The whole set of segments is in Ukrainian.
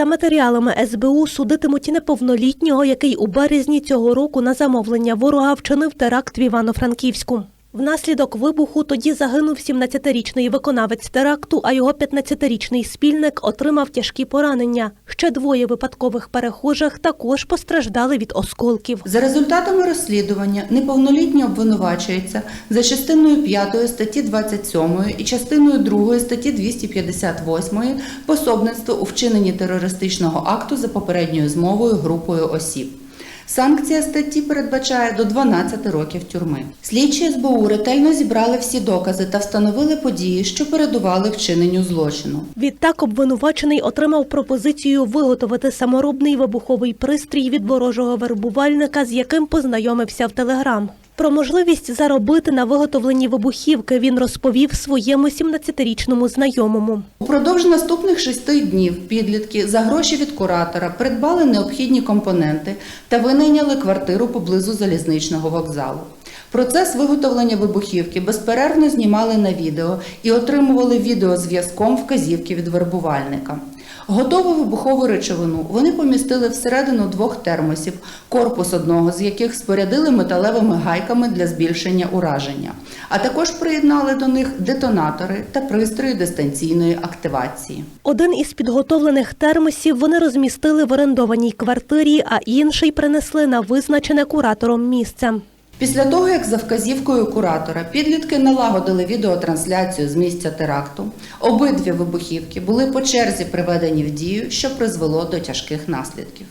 За матеріалами СБУ судитимуть неповнолітнього, який у березні цього року на замовлення ворога вчинив теракт в Івано-Франківську. Внаслідок вибуху тоді загинув 17-річний виконавець теракту, а його 15-річний спільник отримав тяжкі поранення. Ще двоє випадкових перехожих також постраждали від осколків. За результатами розслідування неповнолітній обвинувачується за частиною 5 статті 27 і частиною 2 статті 258 пособництво у вчиненні терористичного акту за попередньою змовою групою осіб. Санкція статті передбачає до 12 років тюрми. Слідчі СБУ ретельно зібрали всі докази та встановили події, що передували вчиненню злочину. Відтак обвинувачений отримав пропозицію виготовити саморобний вибуховий пристрій від ворожого вербувальника, з яким познайомився в Телеграм. Про можливість заробити на виготовленні вибухівки він розповів своєму 17-річному знайомому. Упродовж наступних шести днів підлітки за гроші від куратора придбали необхідні компоненти та винайняли квартиру поблизу залізничного вокзалу. Процес виготовлення вибухівки безперервно знімали на відео і отримували відеозв'язком вказівки від вербувальника. Готову вибухову речовину вони помістили всередину двох термосів, корпус одного з яких спорядили металевими гайками для збільшення ураження, а також приєднали до них детонатори та пристрої дистанційної активації. Один із підготовлених термосів вони розмістили в орендованій квартирі, а інший принесли на визначене куратором місце. Після того, як за вказівкою куратора підлітки налагодили відеотрансляцію з місця теракту, обидві вибухівки були по черзі приведені в дію, що призвело до тяжких наслідків.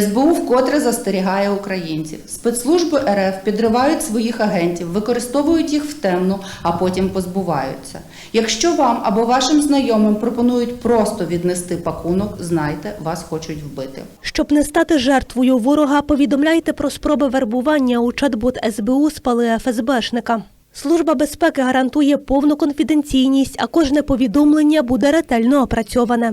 СБУ вкотре застерігає українців. Спецслужби РФ підривають своїх агентів, використовують їх в темну, а потім позбуваються. Якщо вам або вашим знайомим пропонують просто віднести пакунок, знайте, вас хочуть вбити. Щоб не стати жертвою ворога, повідомляйте про спроби вербування у чат-бот СБУ спали ФСБшника. Служба безпеки гарантує повну конфіденційність, а кожне повідомлення буде ретельно опрацьоване.